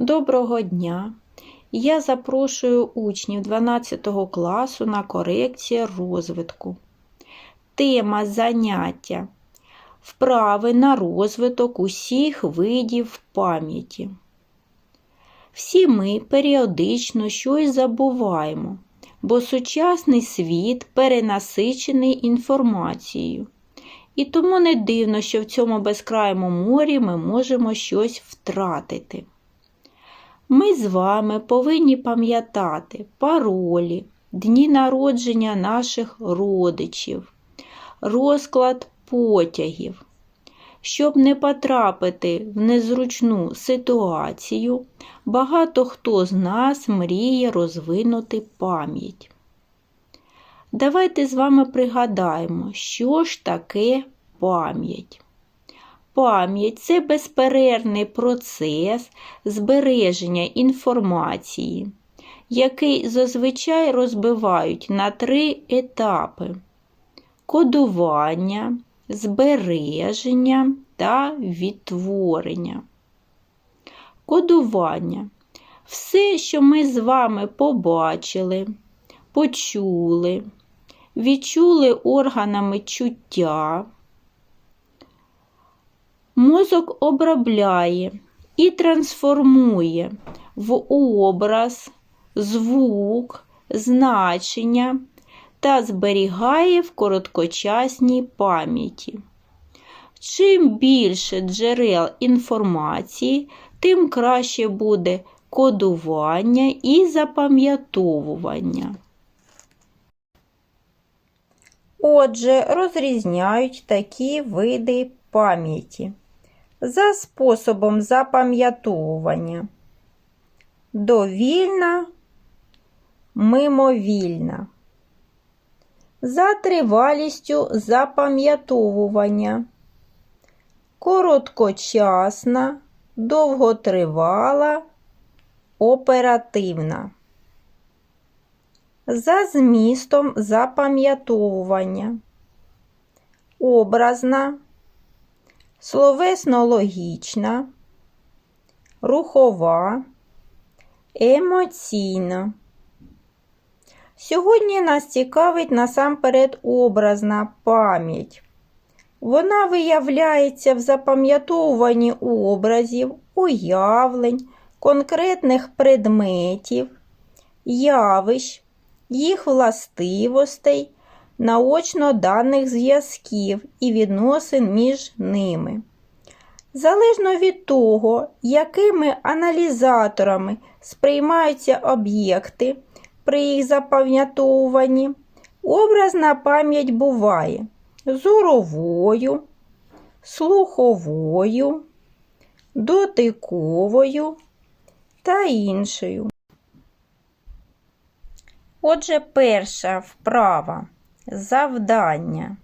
Доброго дня! Я запрошую учнів 12 класу на корекцію розвитку. Тема заняття Вправи на розвиток усіх видів пам'яті. Всі ми періодично щось забуваємо, бо сучасний світ перенасичений інформацією. І тому не дивно, що в цьому безкрайому морі ми можемо щось втратити. Ми з вами повинні пам'ятати паролі, дні народження наших родичів, розклад потягів. Щоб не потрапити в незручну ситуацію, багато хто з нас мріє розвинути пам'ять. Давайте з вами пригадаємо, що ж таке пам'ять. Пам'ять це безперервний процес збереження інформації, який зазвичай розбивають на три етапи: кодування, збереження та відтворення. Кодування. Все, що ми з вами побачили, почули, відчули органами чуття. Мозок обробляє і трансформує в образ, звук, значення та зберігає в короткочасній пам'яті. Чим більше джерел інформації, тим краще буде кодування і запам'ятовування. Отже, розрізняють такі види пам'яті за способом запам'ятовування. Довільна, мимовільна. За тривалістю запам'ятовування. Короткочасна, довготривала, оперативна. За змістом запам'ятовування. Образна, словесно-логічна, рухова, емоційна. Сьогодні нас цікавить насамперед образна пам'ять. Вона виявляється в запам'ятовуванні образів, уявлень, конкретних предметів, явищ, їх властивостей, наочно даних зв'язків і відносин між ними. Залежно від того, якими аналізаторами сприймаються об'єкти при їх запам'ятовуванні, образна пам'ять буває зоровою, слуховою, дотиковою та іншою. Отже, перша вправа завдання.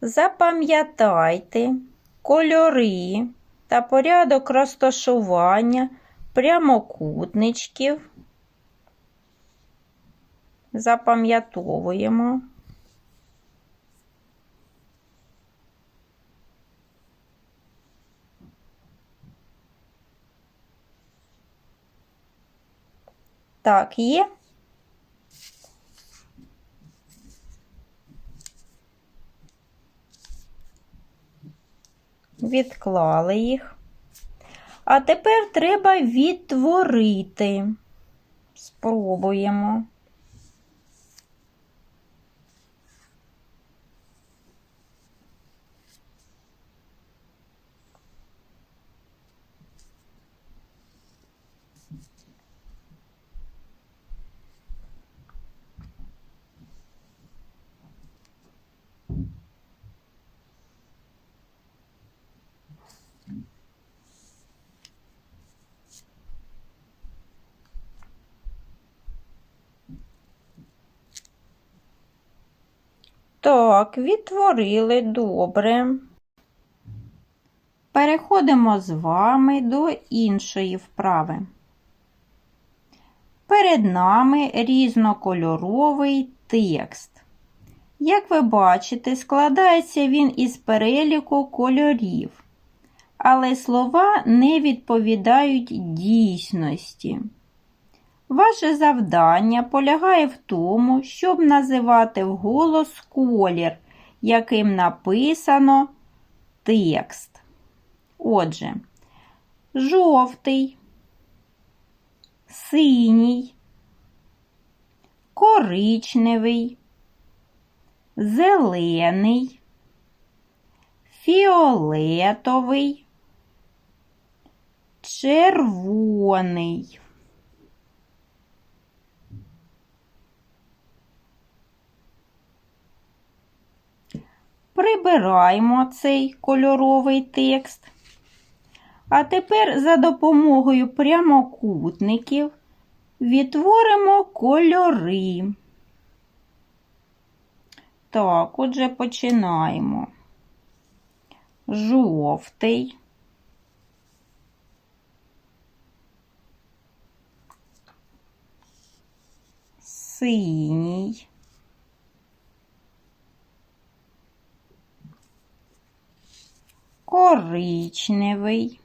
Запам'ятайте кольори та порядок розташування прямокутничків. Запам'ятовуємо. Так, є. Відклали їх. А тепер треба відтворити. Спробуємо. Так, відтворили добре. Переходимо з вами до іншої вправи. Перед нами різнокольоровий текст. Як ви бачите, складається він із переліку кольорів. але слова не відповідають дійсності. Ваше завдання полягає в тому, щоб називати вголос колір, яким написано текст. Отже, жовтий, синій, коричневий, зелений, фіолетовий, червоний. Прибираємо цей кольоровий текст. А тепер за допомогою прямокутників відтворимо кольори. Так, отже, починаємо. Жовтий. Синій. Коричневий.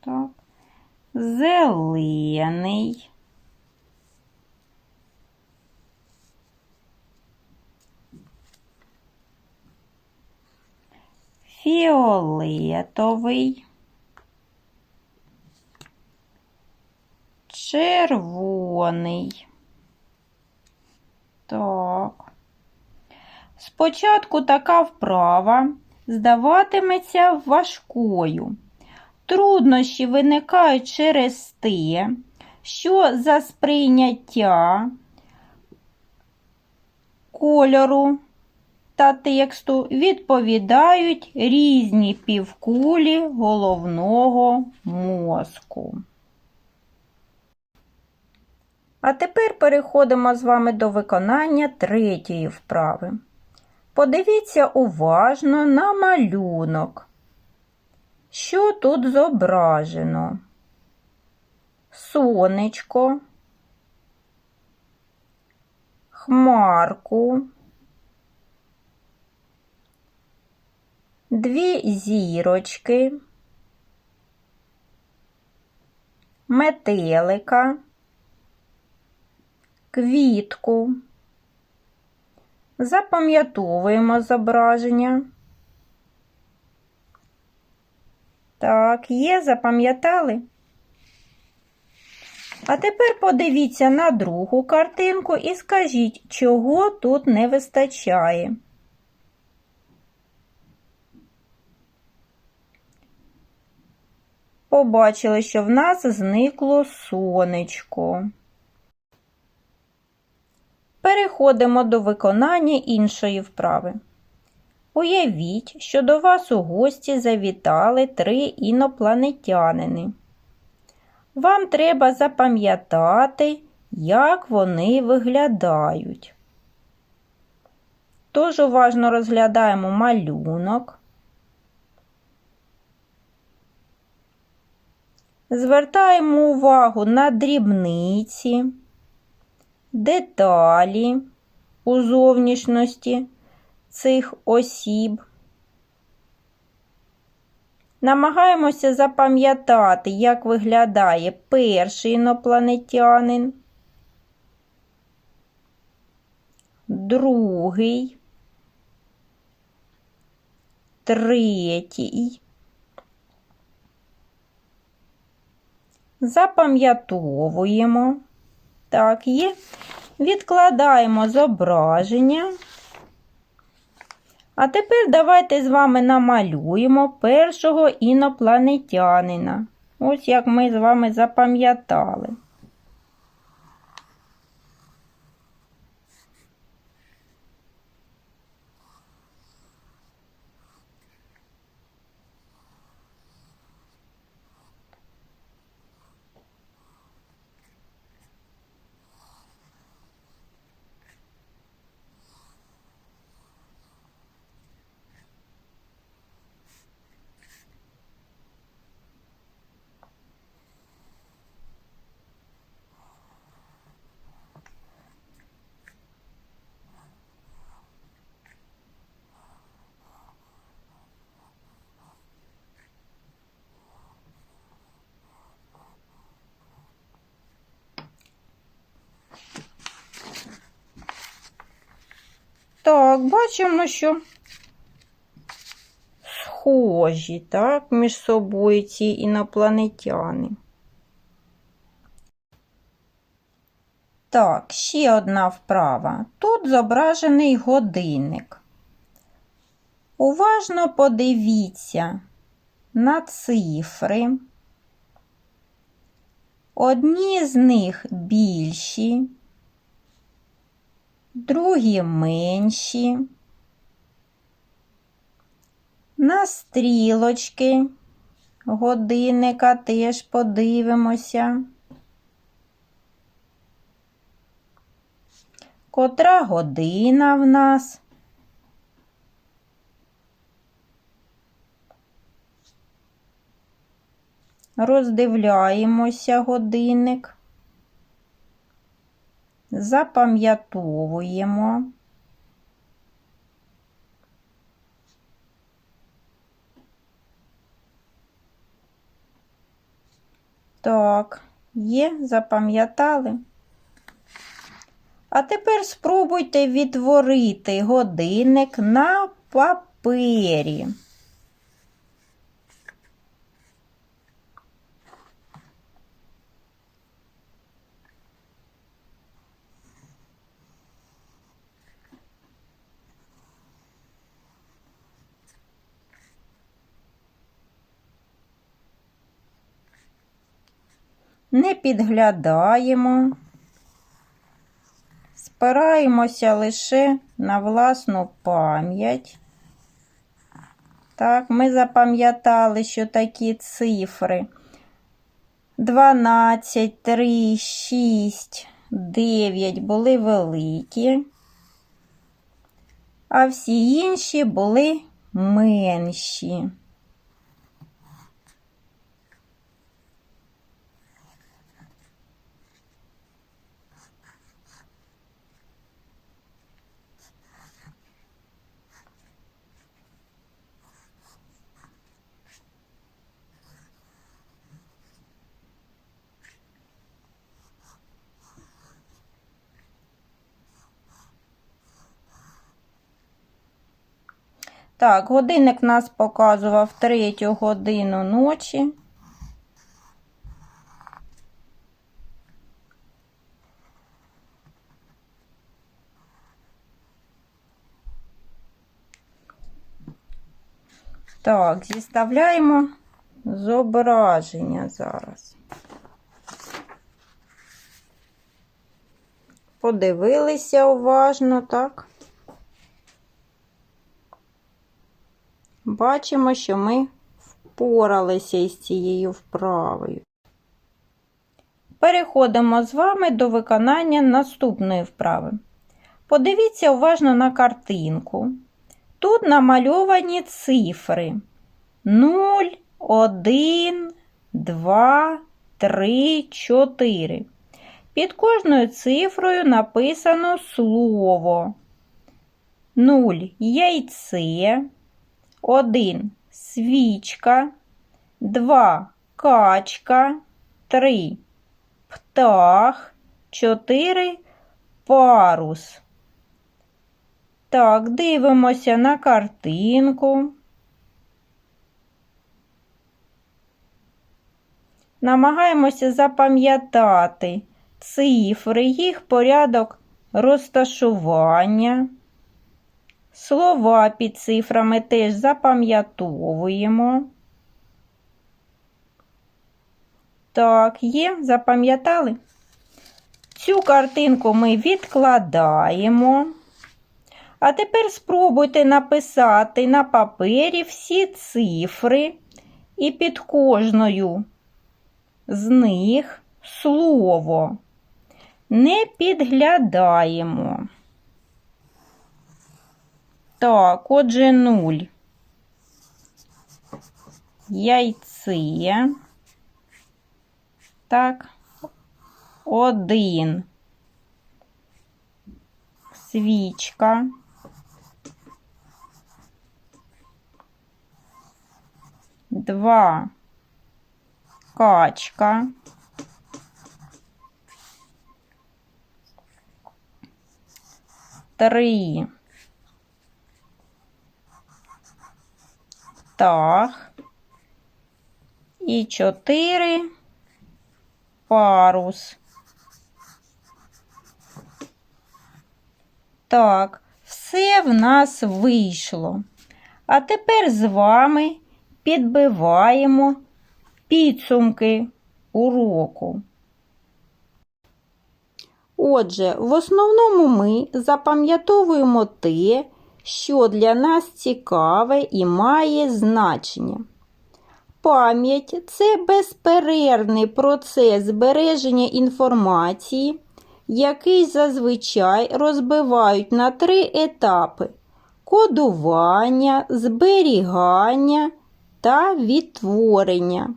Так. Зелений. Фіолетовий. Червоний. Так. Спочатку така вправа здаватиметься важкою. Труднощі виникають через те, що за сприйняття кольору та тексту відповідають різні півкулі головного мозку. А тепер переходимо з вами до виконання третьої вправи. Подивіться уважно на малюнок. Що тут зображено? Сонечко, хмарку, дві зірочки, метелика, квітку. Запам'ятовуємо зображення. Так, є, запам'ятали? А тепер подивіться на другу картинку і скажіть, чого тут не вистачає. Побачили, що в нас зникло сонечко. Переходимо до виконання іншої вправи. Уявіть, що до вас у гості завітали три інопланетянини. Вам треба запам'ятати, як вони виглядають. Тож уважно розглядаємо малюнок. Звертаємо увагу на дрібниці, деталі у зовнішності цих осіб. Намагаємося запам'ятати, як виглядає перший інопланетянин, другий, третій. Запам'ятовуємо. Так, є. Відкладаємо зображення. А тепер давайте з вами намалюємо першого інопланетянина. Ось як ми з вами запам'ятали. Так, бачимо, що схожі, так, між собою ці інопланетяни. Так, ще одна вправа. Тут зображений годинник. Уважно подивіться на цифри. Одні з них більші, другі менші. На стрілочки годинника теж подивимося. Котра година в нас? Роздивляємося годинник, запам'ятовуємо. Так, є, запам'ятали. А тепер спробуйте відтворити годинник на папері. Не підглядаємо, спираємося лише на власну пам'ять. Так, ми запам'ятали, що такі цифри 12, 3, 6, 9 були великі, а всі інші були менші. Так, годинник нас показував третю годину ночі. Так, зіставляємо зображення зараз. Подивилися уважно, так? Бачимо, що ми впоралися із цією вправою. Переходимо з вами до виконання наступної вправи. Подивіться уважно на картинку. Тут намальовані цифри 0, 1, 2, 3, 4. Під кожною цифрою написано слово 0 яйце, 1 свічка, 2 качка, 3 птах, 4 парус. Так, дивимося на картинку. Намагаємося запам'ятати цифри, їх порядок розташування. Слова під цифрами теж запам'ятовуємо. Так, є, запам'ятали? Цю картинку ми відкладаємо. А тепер спробуйте написати на папері всі цифри і під кожною з них слово. Не підглядаємо. Так, отже, нуль. Яйце. Так, один. Свічка. Два. Качка. Три стах і чотири парус. Так, все в нас вийшло. А тепер з вами підбиваємо підсумки уроку. Отже, в основному ми запам'ятовуємо те, що для нас цікаве і має значення. Пам'ять це безперервний процес збереження інформації, який зазвичай розбивають на три етапи кодування, зберігання та відтворення.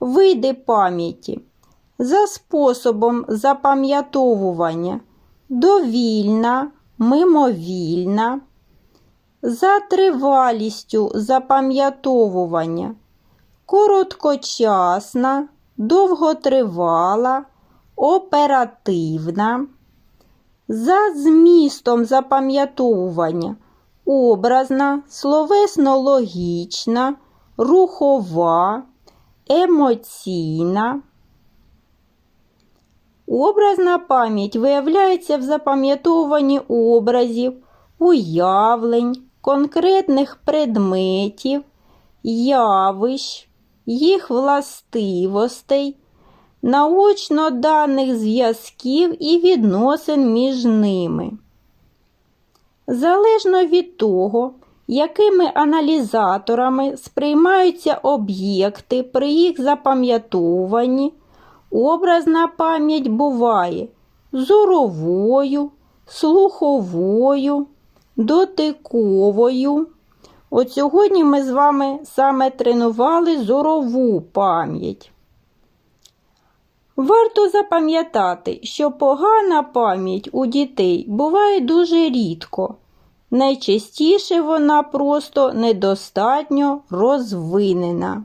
Види пам'яті за способом запам'ятовування довільна, мимовільна, за тривалістю запам'ятовування короткочасна, довготривала, оперативна, за змістом запам'ятовування образна, словесно-логічна, рухова, емоційна. Образна пам'ять виявляється в запам'ятовуванні образів, уявлень, конкретних предметів, явищ, їх властивостей, наочно даних зв'язків і відносин між ними. Залежно від того, якими аналізаторами сприймаються об'єкти при їх запам'ятовуванні, образна пам'ять буває зоровою, слуховою, дотиковою. От сьогодні ми з вами саме тренували зорову пам'ять. Варто запам'ятати, що погана пам'ять у дітей буває дуже рідко. Найчастіше вона просто недостатньо розвинена.